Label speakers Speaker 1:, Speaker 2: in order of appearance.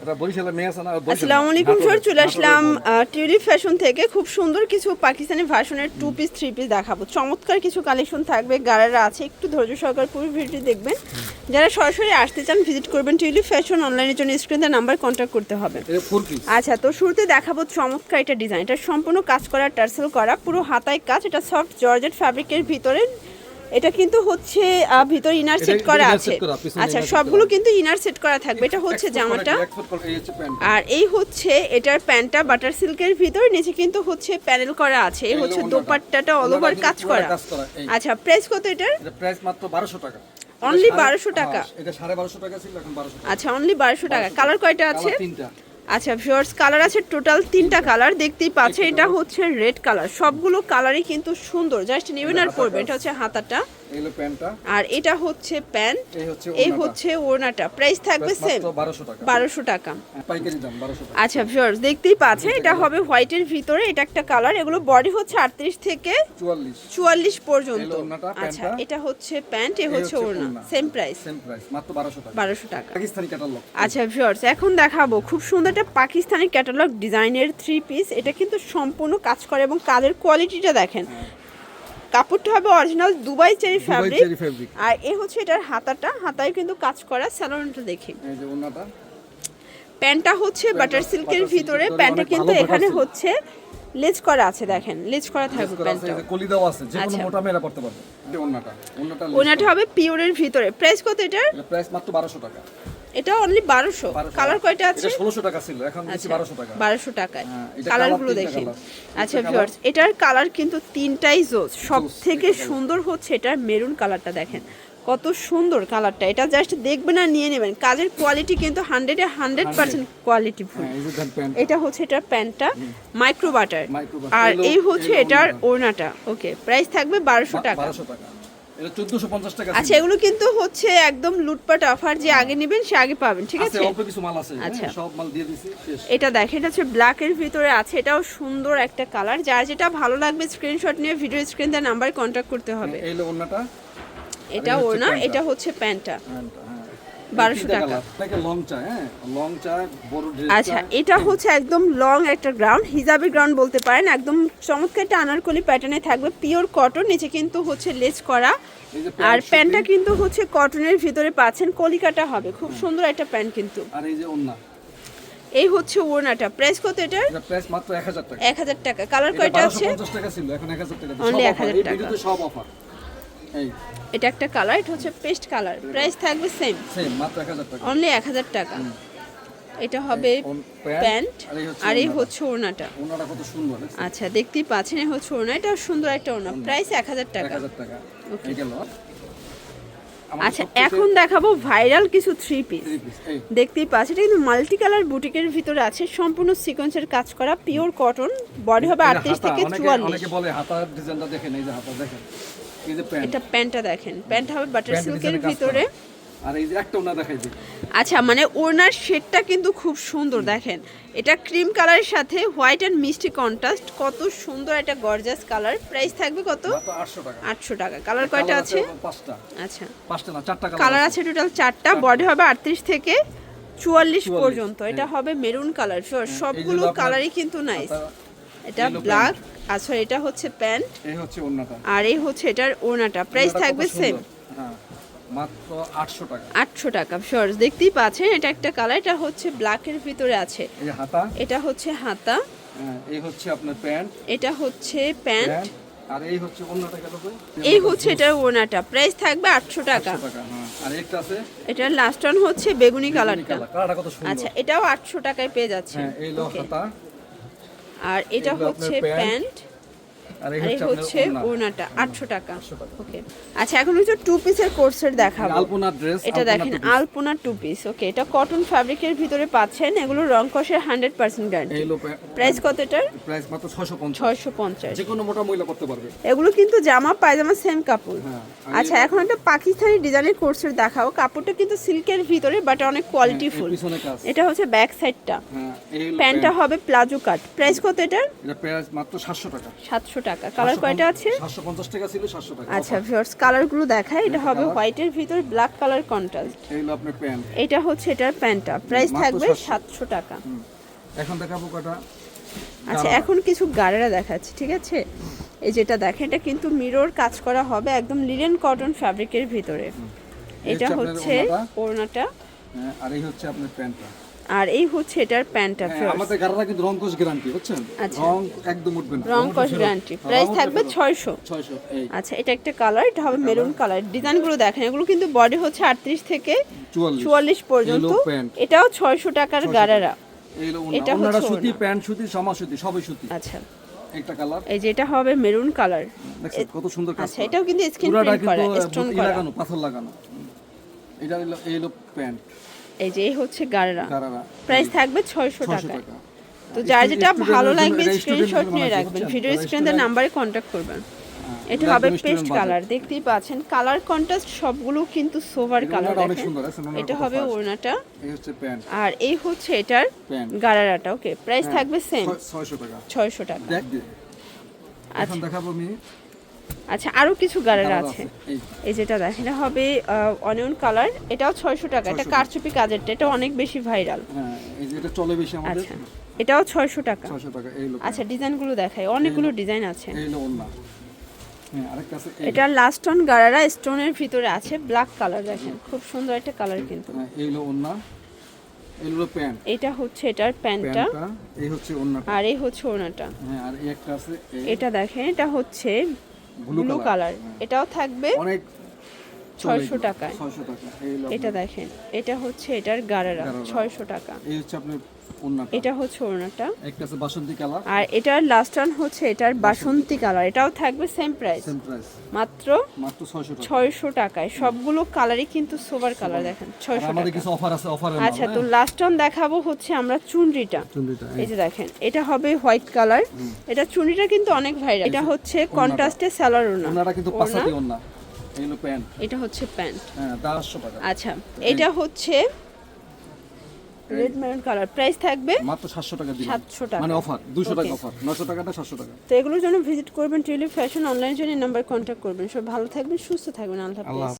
Speaker 1: আসসালামু আলাইকুম স্যার চলে আসলাম টিউলিপ ফ্যাশন থেকে। খুব সুন্দর কিছু পাকিস্তানি ভার্সনের টু পিস থ্রি পিস দেখাবো। চমৎকার কিছু কালেকশন থাকবে গাড়ারা আছে একটু ধৈর্য সহকারে পুরো ভিডিওটি দেখবেন। যারা সরাসরি আসতে চান ভিজিট করবেন টিউলিপ ফ্যাশন অনলাইনের জন্য স্ক্রিনে নাম্বার কন্ট্যাক্ট করতে হবে। আচ্ছা তো শুরুতে দেখাবো চমৎকার এটা ডিজাইন এটা সম্পূর্ণ কাজ করা টার্সেল করা পুরো হাতায় কাজ। এটা সফট জর্জেট ফ্যাব্রিকের ভিতরে এটা কিন্তু হচ্ছে ভিতর ইনার সেট করা আছে। আচ্ছা সবগুলো কিন্তু ইনার সেট করা থাকবে। এটা হচ্ছে জামাটা। আর এই হচ্ছে এটার প্যান্টটা বাটার সিল্কের ভিতর নিচে কিন্তু হচ্ছে প্যানেল করা আছে। এই হচ্ছে দোপাট্টাটা অল ওভার কাজ করা। আচ্ছা প্রাইস কত এটার?
Speaker 2: এটা প্রাইস মাত্র 1200 টাকা। সাড়ে-
Speaker 1: 1200 টাকা?
Speaker 2: হ্যাঁ, এটা 1250 টাকা ছিল এখন 1200
Speaker 1: আচ্ছা অনলি বারোশো টাকা। কালার কয়টা আছে?
Speaker 2: তিনটা।
Speaker 1: আচ্ছা ভিউয়ার্স কালার আছে টোটাল তিনটা কালার দেখতেই পাচ্ছে এটা হচ্ছে রেড কালার সবগুলো কালারই কিন্তু সুন্দর জাস্ট নেবেন আর পরবেন, এটা হচ্ছে হাতাটা।
Speaker 2: প্যান্টটা।
Speaker 1: আর এটা হচ্ছে প্যান্ট
Speaker 2: এই হচ্ছে ওড়নাটা।
Speaker 1: প্রাইস থাকবে সেম
Speaker 2: 1200 টাকা।
Speaker 1: বারোশো টাকা।
Speaker 2: হ্যাঁ, পাইকারি দাম 1200 টাকা।
Speaker 1: আচ্ছা ভিউয়ার্স দেখতেই পাচ্ছেন এটা হবে হোয়াইটের ভিতরে এটা একটা কালার। এগুলো বডি হচ্ছে আটত্রিশ থেকে
Speaker 2: 44
Speaker 1: চুয়াল্লিশ পর্যন্ত। আচ্ছা এটা হচ্ছে প্যান্ট এ হচ্ছে ওড়না। সেম প্রাইস
Speaker 2: সেম প্রাইস মাত্র 1200 টাকা।
Speaker 1: বারোশো টাকা।
Speaker 2: পাকিস্তানি ক্যাটালগ
Speaker 1: আচ্ছা ভিউয়ার্স এখন দেখাবো। খুব সুন্দর একটা পাকিস্তানি ক্যাটালগ ডিজাইনের থ্রি পিস এটা কিন্তু সম্পূর্ণ কাজ করে এবং কাজের কোয়ালিটিটা দেখেন। কাপড়টা হবে অরিজিনাল দুবাই চেরি ফ্যাব্রিক আর এ হচ্ছে এটার হাতাটা হাতায় কিন্তু কাজ করা স্যালোনটা দেখি। প্যান্টটা হচ্ছে বাটার সিল্কের ভিতরে প্যান্টটা কিন্তু এখানে হচ্ছে লেজ করা আছে দেখেন লেজ করা থাকবে প্যান্টটা।
Speaker 2: কলি দেওয়া আছে যে কোনো
Speaker 1: আচ্ছা।
Speaker 2: মোটা মেয়েরা পড়তে পারবে। ওড়নাটা
Speaker 1: ওনাটা হবে পিওরের ভিতরে। প্রাইস কত এটার?
Speaker 2: প্রাইস মাত্র 1200 টাকা।
Speaker 1: এটা অনলি বারোশো।
Speaker 2: 1200
Speaker 1: কালার কয়টা আছে?
Speaker 2: এটা 1600 টাকা ছিল এখন দিচ্ছি
Speaker 1: আচ্ছা
Speaker 2: 1200 টাকা।
Speaker 1: বারোশো টাকায়।
Speaker 2: হ্যাঁ, এটা
Speaker 1: কালারগুলো
Speaker 2: colour
Speaker 1: দেখি। আচ্ছা ভিউয়ার্স এটার কালার কিন্তু তিনটাই জোস সব
Speaker 2: জোস,
Speaker 1: থেকে
Speaker 2: তিনটা colour।
Speaker 1: সুন্দর হচ্ছে এটার মেরুন কালারটা দেখেন। কত সুন্দর কালারটা এটা জাস্ট দেখবেন আর নিয়ে নেবেন। কাজের কোয়ালিটি কিন্তু হান্ড্রেডে হান্ড্রেড পার্সেন্ট কোয়ালিটি ফুল এটা হচ্ছে এটার প্যান্টটা মাইক্রো বাটার আর এই হচ্ছে এটার।
Speaker 2: ওড়নাটা।
Speaker 1: ওকে প্রাইস থাকবে বারোশো টাকা।
Speaker 2: 1200 টাকা এটা 1450 টাকা
Speaker 1: আচ্ছা এগুলো কিন্তু হচ্ছে একদম লুটপাট অফার যে আগে নেবেন সে আগে পাবেন ঠিক
Speaker 2: আছে
Speaker 1: আছে?
Speaker 2: অল্প কিছু মাল আছে
Speaker 1: আচ্ছা।
Speaker 2: হ্যাঁ, সব মাল দিয়ে দিছি
Speaker 1: এটা দেখেন এটা হচ্ছে ব্ল্যাকের ভিতরে আছে এটাও সুন্দর একটা কালার যার যেটা ভালো লাগবে স্ক্রিনশট নিয়ে ভিডিও স্ক্রিন দেওয়ার নাম্বার কন্ট্যাক্ট করতে হবে।
Speaker 2: এই হলো
Speaker 1: এটা
Speaker 2: হচ্ছে
Speaker 1: এটা হচ্ছে প্যান্টটা।
Speaker 2: প্যান্টটা,
Speaker 1: 1200
Speaker 2: তিনটা
Speaker 1: টাকা।
Speaker 2: লং হ্যাঁ লং চাই বড়
Speaker 1: আচ্ছা এটা হচ্ছে একদম লং একটা গ্রাউন্ড হিজাবি গ্রাউন্ড বলতে পারেন। একদম চমৎকার একটা আনারকলি প্যাটার্নে থাকবে পিওর কটন নিচে কিন্তু হচ্ছে লেস করা। আর প্যান্টটা কিন্তু হচ্ছে কটনের ভিতরে পাচ্ছেন কলিকাটা হবে। খুব সুন্দর একটা প্যান্ট কিন্তু।
Speaker 2: আর এই যে ওড়না।
Speaker 1: এই হচ্ছে ওড়নাটা। প্রাইস কত এটার?
Speaker 2: এটা প্রাইস মাত্র 1000 টাকা।
Speaker 1: এক হাজার টাকা। কালার কয়টা আছে?
Speaker 2: 1250 টাকা ছিল এখন 1000 টাকা
Speaker 1: Only 1000 টাকা।
Speaker 2: সব অফার
Speaker 1: এটা একটা কালার এটা হচ্ছে পেস্ট কালার। প্রাইস থাকবে সেম।
Speaker 2: সেম মাত্র 1000 টাকা।
Speaker 1: অনলি এক হাজার টাকা। এটা হবে প্যান্ট
Speaker 2: আর এই হচ্ছে ওড়নাটা।
Speaker 1: ওড়নাটা।
Speaker 2: কত সুন্দর?
Speaker 1: আচ্ছা দেখতেই পাচ্ছেন এই হচ্ছে ওড়না। এটা সুন্দর একটা ওড়না। প্রাইস এক হাজার টাকা।
Speaker 2: 1000 টাকা। গেল।
Speaker 1: আচ্ছা এখন দেখাবো ভাইরাল কিছু থ্রি পিস দেখতেই পাচ্ছেন এটা কিন্তু মাল্টি কালার বুটিকের ভিতরে আছে। সম্পূর্ণ সিকোয়েন্সের কাজ করা পিওর কটন বডি হবে আটত্রিশ
Speaker 2: হাতা,
Speaker 1: থেকে চুয়াল্লিশ।
Speaker 2: অনেকে বলে হাতার ডিজাইনটা দেখেন এই যে হাতা দেখেন।
Speaker 1: এটা প্যান্টটা দেখেন। প্যান্ট হবে বাটার সিল্কের ভিতরে।
Speaker 2: আর এই যে একটা ওনা দেখাই দিই।
Speaker 1: আচ্ছা মানে ওড়নার শেডটা কিন্তু খুব সুন্দর দেখেন। এটা ক্রিম কালারের সাথে হোয়াইট অ্যান্ড মিষ্টি কন্ট্রাস্ট কত সুন্দর একটা গর্জাস কালার প্রাইস থাকবে কত?
Speaker 2: 800 টাকা।
Speaker 1: আটশো টাকা। কালার কয়টা আছে?
Speaker 2: পাঁচটা।
Speaker 1: আচ্ছা।
Speaker 2: পাঁচটা না চারটা
Speaker 1: কালার আছে। টোটাল চারটা। বডি হবে আটত্রিশ থেকে চুয়াল্লিশ পর্যন্ত। এটা হবে মেরুন কালার সবগুলো কালারই কিন্তু নাইস এটা ব্ল্যাক আচ্ছা এটা হচ্ছে প্যান্ট
Speaker 2: এই হচ্ছে ওন্নাটা
Speaker 1: আর এই হচ্ছে এটার ওড়নাটা। প্রাইস থাকবে সেম
Speaker 2: হ্যাঁ মাত্র 800 টাকা।
Speaker 1: আটশো টাকা শর্টস দেখতেই পাচ্ছেন এটা একটা কালার এটা হচ্ছে ব্ল্যাকের ভিতরে আছে।
Speaker 2: এই হাতা?
Speaker 1: এটা হচ্ছে হাতা।
Speaker 2: হ্যাঁ, এই হচ্ছে আপনার প্যান্ট
Speaker 1: এটা হচ্ছে প্যান্ট
Speaker 2: আর এই হচ্ছে ওন্নাটা গেল কই
Speaker 1: এই হচ্ছে এটার ওড়নাটা। প্রাইস থাকবে আটশো টাকা।
Speaker 2: 800 টাকা হ্যাঁ। আর একটা আছে?
Speaker 1: এটার লাস্ট ওয়ান হচ্ছে বেগুনি কালারটা
Speaker 2: কালার কালারটা কত সুন্দর।
Speaker 1: আচ্ছা এটাও আটশো টাকায় পেয়ে যাচ্ছে
Speaker 2: হ্যাঁ এই লো হাতা।
Speaker 1: আর এটা হচ্ছে
Speaker 2: প্যান্ট, আর এই হচ্ছে
Speaker 1: টাকা।
Speaker 2: 800 টাকা।
Speaker 1: ওকে। আচ্ছা এখন হচ্ছে টু পিসের কোর্সের দেখাবো।
Speaker 2: আলপনা ড্রেস
Speaker 1: এটা দেখেন আলপনা টু পিস ওকে। এটা কটন ফ্যাব্রিকের ভিতরে পাচ্ছেন এগুলো রং কষের হান্ড্রেড পার্সেন্ট গ্যারান্টি প্রাইস কত এটার?
Speaker 2: প্রাইস মাত্র 650
Speaker 1: ছয়শো পঞ্চাশ।
Speaker 2: যে কোনো মোটা মহিলা করতে পারবে।
Speaker 1: এগুলো কিন্তু জামা পায়জামা সেম কাপড়
Speaker 2: হ্যাঁ
Speaker 1: আচ্ছা এখন একটা পাকিস্তানি ডিজাইনের কোর্সের দেখাও কাপড়টা কিন্তু সিল্কের ভিতরে বাট অনেক কোয়ালিটি ফুল এটা হচ্ছে ব্যাক সাইডটা
Speaker 2: হ্যাঁ
Speaker 1: প্যান্টটা হবে প্লাজো কাট প্রাইস কত এটার?
Speaker 2: এটা প্রাইস মাত্র 700 টাকা।
Speaker 1: সাতশো টাকা। কালার কয়টা আছে?
Speaker 2: সাতশো পঞ্চাশ টাকা ছিল সাতশো টাকা।
Speaker 1: আচ্ছা ভিউয়ার্স কালারগুলো দেখায় এটা হবে হোয়াইটের ভিতর ব্ল্যাক কালার কন্ট্রাস্ট
Speaker 2: এই হলো আপনার প্যান্ট
Speaker 1: এটা হচ্ছে এটার প্যান্টটা প্রাইস থাকবে
Speaker 2: 700
Speaker 1: সাতশো টাকা।
Speaker 2: এখন দেখাবো কটা।
Speaker 1: আচ্ছা এখন কিছু গাড়েরা দেখাচ্ছি ঠিক আছে? এই যেটা দেখেন এটা কিন্তু মিরর কাজ করা হবে একদম লিলেন কটন ফ্যাব্রিকের ভিতরে। এটা হচ্ছে
Speaker 2: ওড়নাটা।
Speaker 1: ওড়নাটা।
Speaker 2: হ্যাঁ, আর এই হচ্ছে আপনার প্যান্টটা
Speaker 1: আর এই হচ্ছে এটার প্যান্টটা
Speaker 2: আমাদের গাড়াটা কিন্তু রং কোষ গ্যারান্টি বুঝছেন?
Speaker 1: আচ্ছা।
Speaker 2: রং একদম উঠবে না।
Speaker 1: রং কস গ্যারান্টি প্রাইস থাকবে ছয়শো।
Speaker 2: ছয়শো এই।
Speaker 1: আচ্ছা এটা একটা কালার এটা হবে মেরুন কালার ডিজাইনগুলো দেখেন এগুলো কিন্তু বডি হচ্ছে আটত্রিশ থেকে
Speaker 2: চুয়াল্লিশ।
Speaker 1: চুয়াল্লিশ পর্যন্ত। এটাও ছয়শো টাকার গারারা এটা হচ্ছে
Speaker 2: সুতি প্যান্ট সুতি জামা সুতি সবই সুতি।
Speaker 1: আচ্ছা।
Speaker 2: একটা কালার
Speaker 1: এই যে এটা হবে মেরুন কালার
Speaker 2: কত সুন্দর কাজ
Speaker 1: আচ্ছা এটাও কিন্তু স্ক্রিন প্রিন্ট করা স্টোন করা
Speaker 2: লাগানো পাথর লাগানো। এটা হলো এই হলো প্যান্ট
Speaker 1: এই যে এই হচ্ছে গারারা প্রাইস থাকবে ছয়শো
Speaker 2: 600
Speaker 1: টাকায়।
Speaker 2: টাকা।
Speaker 1: তো যার যেটা ভালো লাগবে স্ক্রিনশট নিয়ে রাখবেন। ভিডিও স্ক্রিনের নাম্বারে কন্ট্যাক্ট করবেন।
Speaker 2: হ্যাঁ,
Speaker 1: এটা হবে পেস্ট কালার দেখতেই পাচ্ছেন কালার কন্ট্রাস্ট সবগুলো কিন্তু সোভার কালার এটা হবে। ওড়নাটা।
Speaker 2: এই হচ্ছে প্যান্ট।
Speaker 1: আর এই হচ্ছে এটার গারারাটা ওকে প্রাইস থাকবে সেম
Speaker 2: ছয়শো টাকা।
Speaker 1: ছয়শো টাকা।
Speaker 2: এখন দেখাবো আমি।
Speaker 1: আচ্ছা আরও কিছু
Speaker 2: কালার
Speaker 1: আছে।
Speaker 2: এই
Speaker 1: যেটা দেখেন এটা হবে অনিয়ন কালার এটাও ছয়শো টাকা এটা কারচুপি কাজেরটা এটা অনেক বেশি ভাইরাল।
Speaker 2: হ্যাঁ এই যে এটা চলে বেশি আমাদের।
Speaker 1: আচ্ছা এটাও ছয়শো টাকা। আচ্ছা ডিজাইনগুলো দেখাই অনেকগুলো ডিজাইন আছে।
Speaker 2: হ্যাঁ আরেকটা আছে
Speaker 1: এটা লাস্ট অন গারারা স্টোনের ভিতরে আছে ব্ল্যাক কালার দেখেন খুব সুন্দর একটা কালার কিন্তু।
Speaker 2: হ্যাঁ হলো প্যান্ট।
Speaker 1: এটা হচ্ছে এটার প্যান্টটা।
Speaker 2: এই হচ্ছে ওন্নাটা
Speaker 1: আর এই হচ্ছে ওড়নাটা।
Speaker 2: হ্যাঁ আর এই একটা আছে
Speaker 1: এটা দেখেন এটা হচ্ছে
Speaker 2: ব্লু
Speaker 1: কালার এটাও থাকবে।
Speaker 2: অনেক
Speaker 1: 600 টাকায়।
Speaker 2: ছয়শো টাকা
Speaker 1: এটা দেখেন এটা হচ্ছে এটার গারারা। ছয়শো টাকা।
Speaker 2: এই হচ্ছে আপনার
Speaker 1: এটা হচ্ছে ওড়নাটা।
Speaker 2: একটা আছে বাসন্তী কালার।
Speaker 1: আর এটার লাস্ট অন হচ্ছে এটার বাসন্তী। কালার। এটাও থাকবে সেম প্রাইস
Speaker 2: সেম প্রাইস
Speaker 1: মাত্র
Speaker 2: মাত্র ছয়শো টাকা।
Speaker 1: ছয়শো টাকায়। সবগুলো কালারই কিন্তু সোবার কালার দেখেন
Speaker 2: আর
Speaker 1: ছয়শো
Speaker 2: আমাদের
Speaker 1: টাকা।
Speaker 2: কিছু অফার আছে অফার
Speaker 1: আচ্ছা তো লাস্ট অন দেখাবো হচ্ছে আমরা চুনরিটা।
Speaker 2: চুন্ডিটা
Speaker 1: এই। যে দেখেন এটা হবে হোয়াইট কালার এটা চুনরিটা কিন্তু অনেক ভাইরাল এটা হচ্ছে কন্ট্রাস্টে স্যালার ওনা
Speaker 2: কিন্তু ওন্না এই হলো প্যান্ট।
Speaker 1: এটা হচ্ছে প্যান্ট।
Speaker 2: হ্যাঁ 1200 টাকা।
Speaker 1: আচ্ছা এটা হচ্ছে রেড মেরুন কালার। প্রাইস থাকবে
Speaker 2: মাত্র সাতশো টাকা দিন
Speaker 1: 700 টাকা।
Speaker 2: মানে অফার দুশো টাকা অফার। 900 টাকাটা সাতশো টাকা।
Speaker 1: তো এগুলোর জন্য ভিজিট করবেন টিউলিপ ফ্যাশন অনলাইন জন্য নাম্বার কন্ট্যাক্ট করবেন। সব ভালো থাকবেন সুস্থ থাকবেন। আল্লাহ হাফেজ।